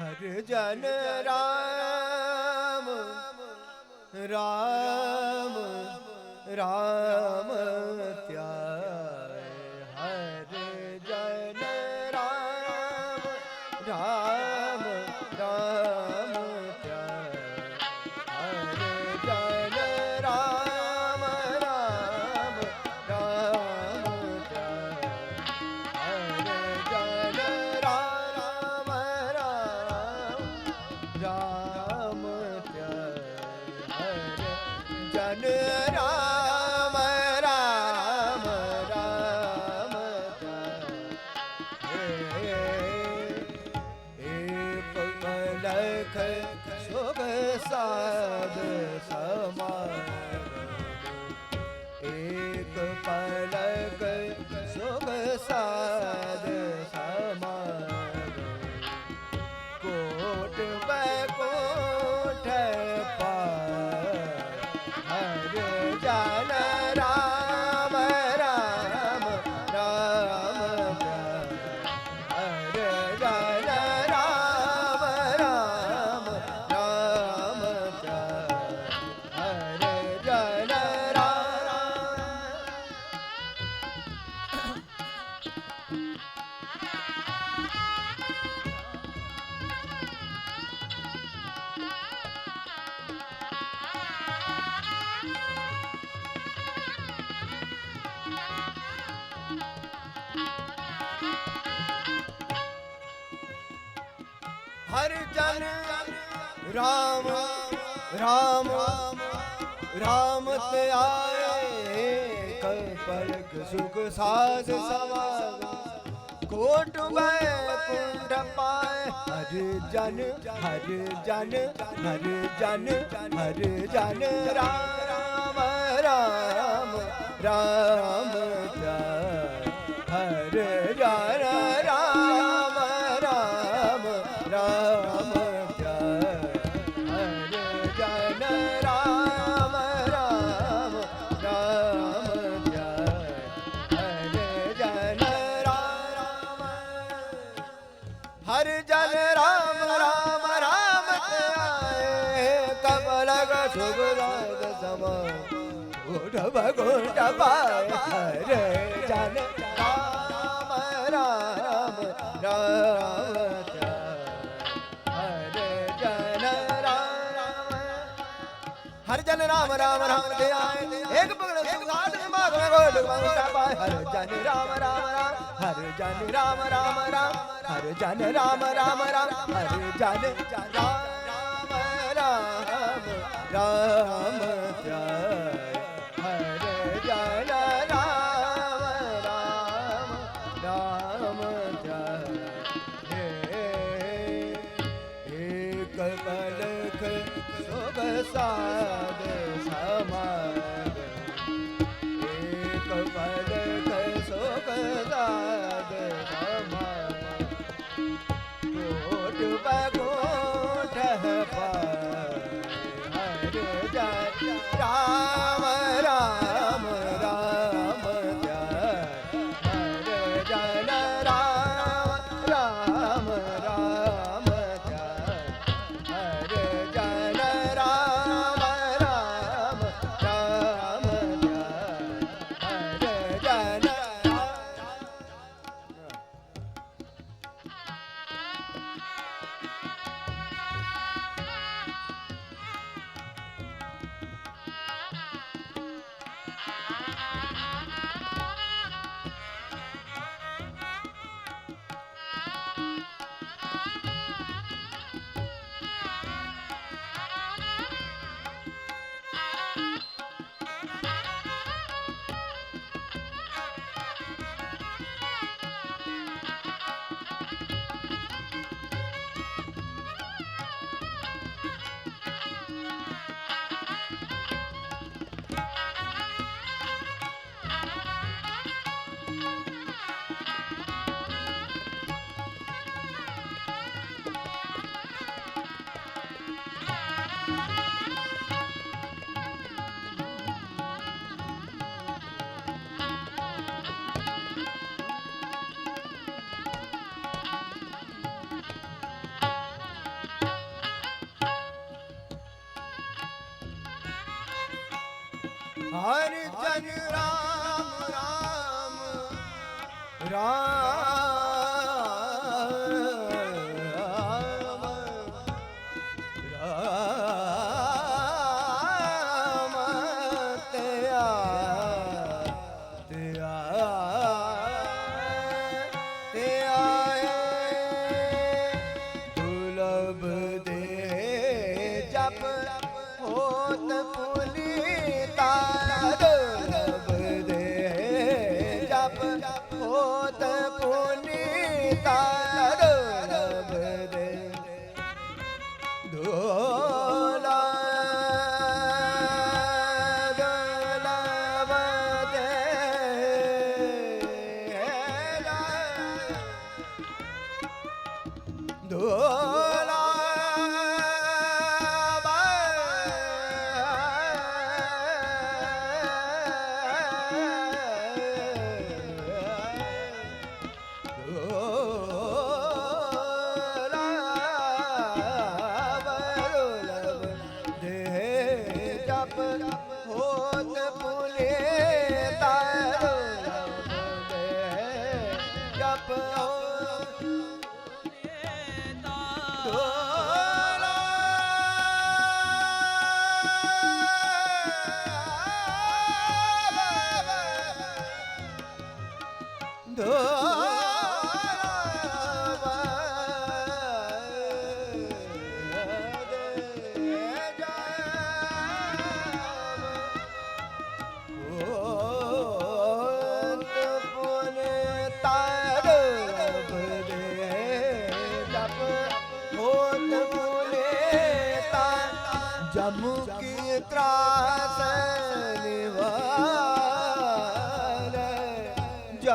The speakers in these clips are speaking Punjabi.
ਹਰ ਜਨ ਰਾਮ ਰਾਮ ਰਾਮ ਮਲਖ ਸੁਖ ਸਾਧ ਸਮਾਗਮ ਏਕ ਪਲਕ ਸੁਖ ਸਾਧ ਹਰ ਜਨ ਰਾਮ ਰਾਮ ਰਾਮ ਤੇ ਆਏ। ਕਲ ਪਲਕ ਸੁਖ ਸਾਧ ਸਮਾਗ ਕੋਟ ਮੈਂ ਕੁੰਡ ਪਾਏ। ਹਰ ਜਨ ਹਰ ਜਨ ਹਰ ਜਨ ਹਰ ਜਨ। ਰਾਮ ਰਾਮ ਰਾਮ ਉਠ ਭਗੁੰਡ ਪਾਏ ਹਰ ਜਨ ਰਾਮ ਰਾਮ ਰਾਮ ਹਰ ਜਨ ਰਾਮ ਰਾਮ ਰਾਮ ਦੇ ਆਏ ਏਕ ਪਗੜ ਸੁਗਾਤ ਮਾਗ ਮੈਂ ਗੋਲ ਮੰਗਤਾ ਪਾਏ ਹਰ ਜਨ ਰਾਮ ਰਾਮ ਰਾਮ ਹਰ ਜਨ ਰਾਮ ਰਾਮ ਰਾਮ ਹਰ ਜਨ ਰਾਮ ਰਾਮ ਰਾਮ ਹਰ ਜਨ ਰਾਮ ਰਾਮ ਰਾਮ ਰਾਮ ਹਰ ਏਕ ਪਲਖ ਸਾਧ ਸਮਾਗ હર જન રામ રામ રામ.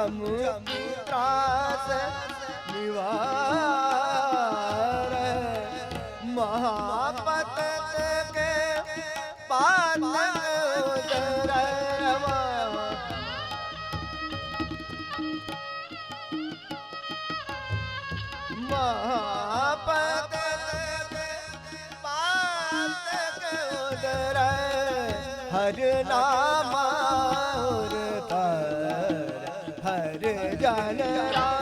ਜਮ ਤਰਾਸ ਨਿਵਾਰ ਮਹਾਪਤ ਕੇ ਪਾਤਨ ਮਹਾਪਤ ਹਰ ਨਾਮ la la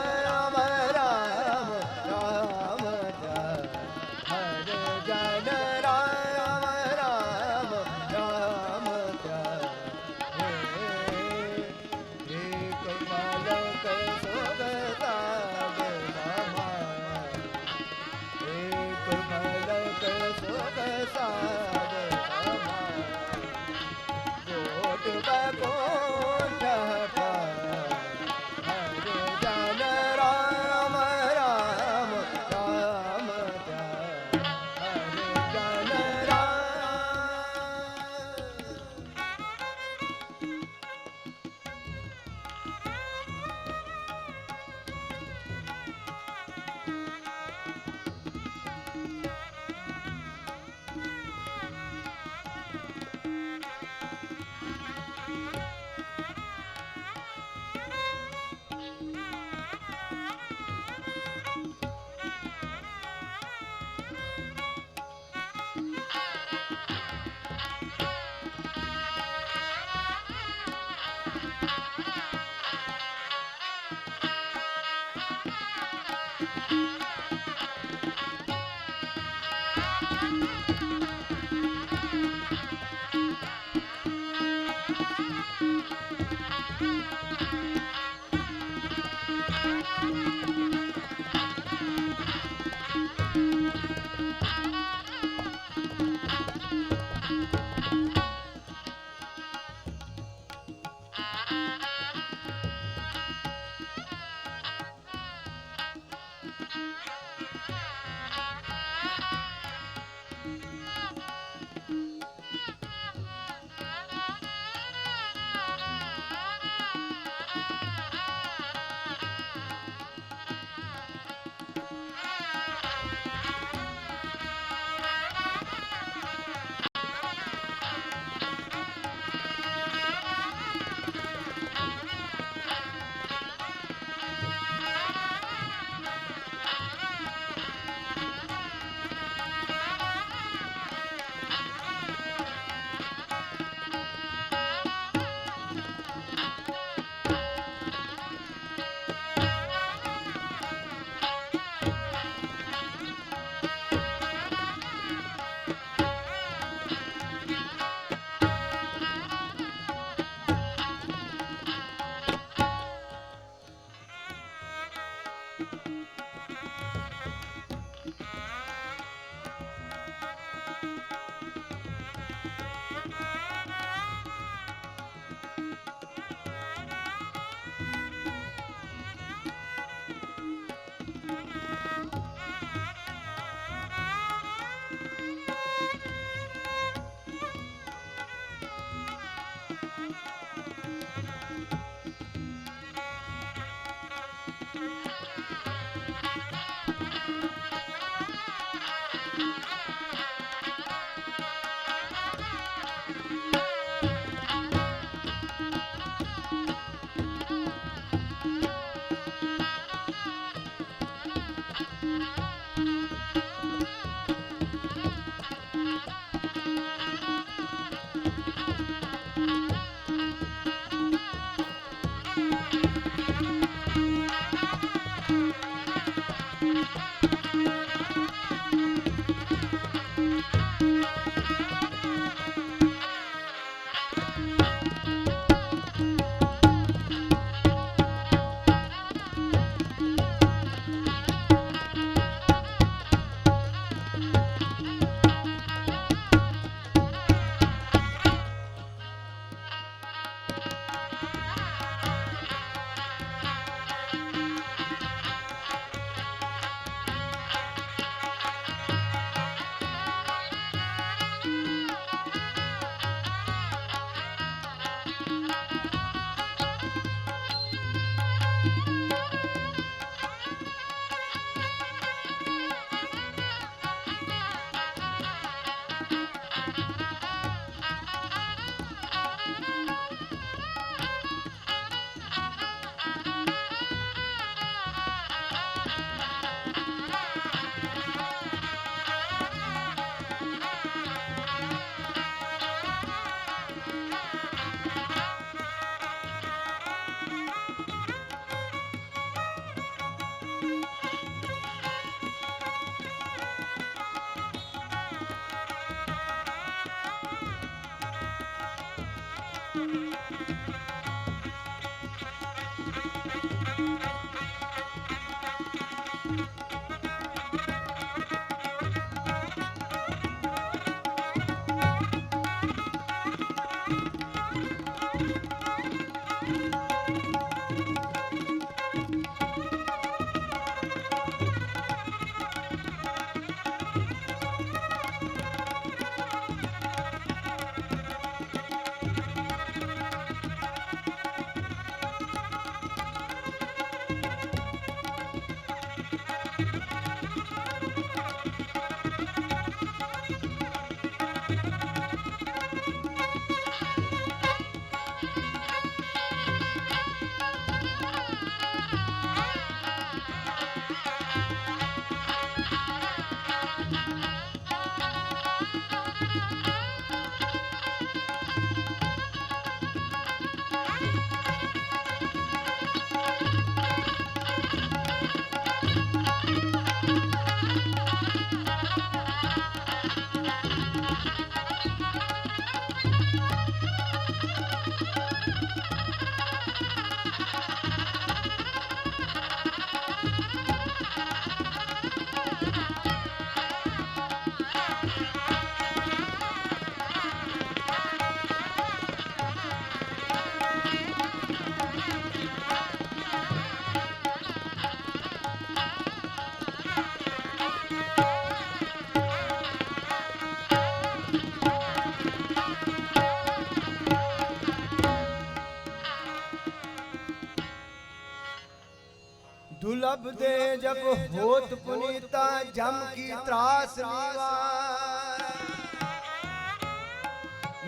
ढूंढे जब होत पुनीता जम की त्रास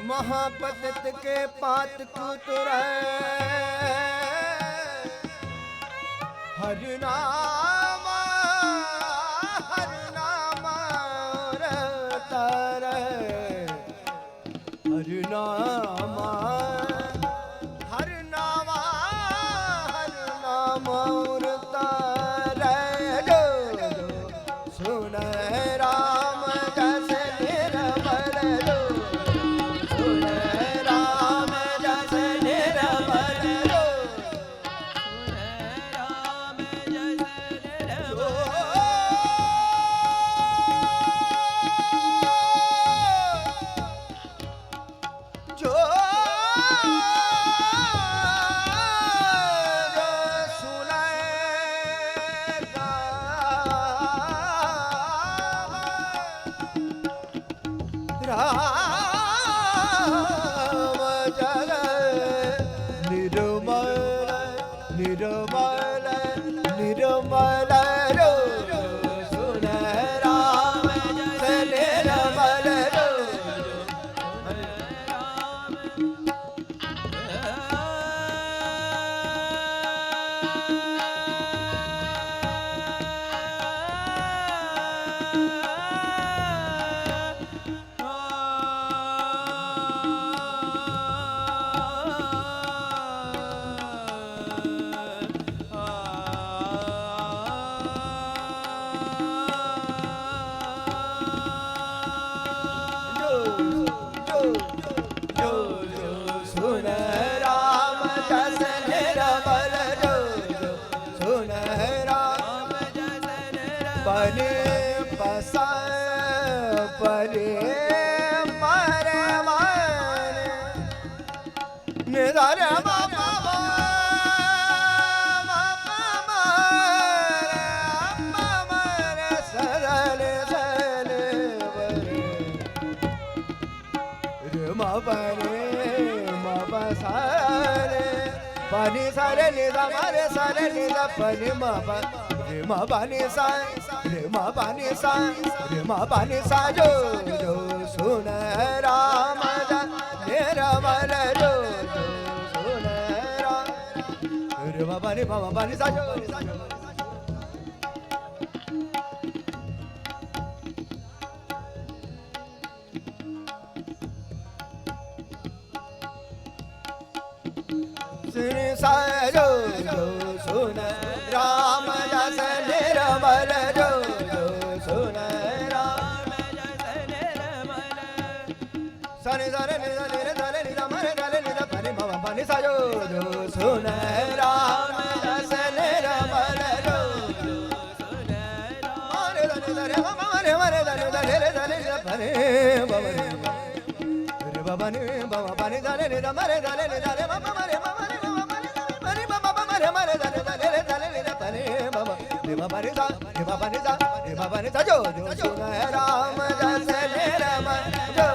महापत के पात कुतुर हर नाम పని సరే నిజా మరే సరే నిజా పని మా మా పని సాయి రే మా పని సాయి రే మా పని సాజో సున రామ రే Rama Baba bani baba bani saço Sri Sai Jo Jo Sune Ram Yas Nirmal पनि मम पनि साजो जो सुन राम जस निर्मल जो मरे सनि सरे मम मरे मरे सनि सरे रे सरे नि रे पनि मम रे रे बाबा नि बाबा पनि सरे नि रे मरे सरे नि रे मम मरे मम रे मम मरे पनि मम मम रे मरे सरे सरे रे सरे नि रे पनि मम रे मम रे सा रे मम रे सा रे मम रे सा जो जो सुन राम जस निर्मल जो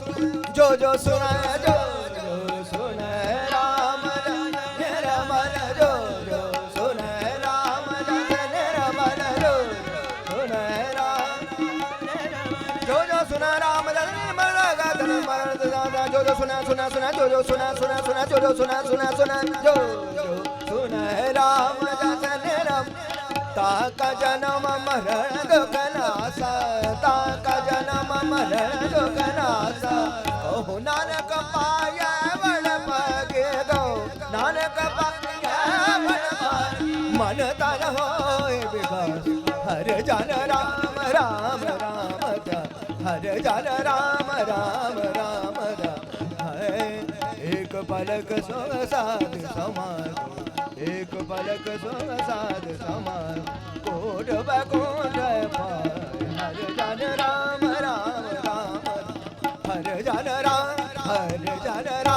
ਜੋ ਸੁਣੈ, ਜੋ ਜੋ ਸੁਣੈ, ਰਾਮ ਜਨ ਰਮਨ ਜੋ ਜੋ ਸੁਣੈ, ਰਾਮ ਜਨ ਰਮਨ ਜੋ ਸੁਣੈ, ਰਾਮ ਜੋ ਜੋ ਸੁਣੈ, ਰਾਮ ਜਨ ਰਮਨ ਗਾਦਨ ਮਰਨ ਦਾਦਾ ਜੋ ਜੋ ਸੁਣੈ ਸੁਣੈ ਸੁਣੈ, ਜੋ ਜੋ ਸੁਣੈ ਸੁਣੈ ਸੁਣੈ, ਜੋ ਜੋ ਸੁਣੈ ਸੁਣੈ ਸੁਣੈ, ਜੋ ਜੋ ਸੁਣੈ, ਰਾਮ ਜਨ ਰਮ ਤਾ ਕਾ ਜਨਮ ਮਰਨ ਦੁਖ ਨਾਸਾ, ਤਾ ਕਾ ਜਨਮ ਮਰਨ ਦੁਖ ਮਨ ਤਨ ਹੋਏ ਬਿਗਾਸ ਹਰ ਜਨ ਰਾਮ ਰਾਮ ਰਾਮ ਦਾ, ਹਰ ਜਨ ਰਾਮ ਰਾਮ ਰਾਮ ਦਾ। ਹੈ ਇੱਕ ਪਲਕ ਸੋ ਸਾਧ ਸਮਾਨ ਇੱਕ ਪਲਕ ਸੋ ਸਾਧ ਸਮਾਨ ਕੋਟ ਬਕੋਟ ਪਾਏ, ਹਰ ਜਨ ਰਾਮ ਰਾਮ ਰਾਮ ਹਰ ਜਨ ਰਾਮ, ਹਰ ਜਨ ਰਾਮ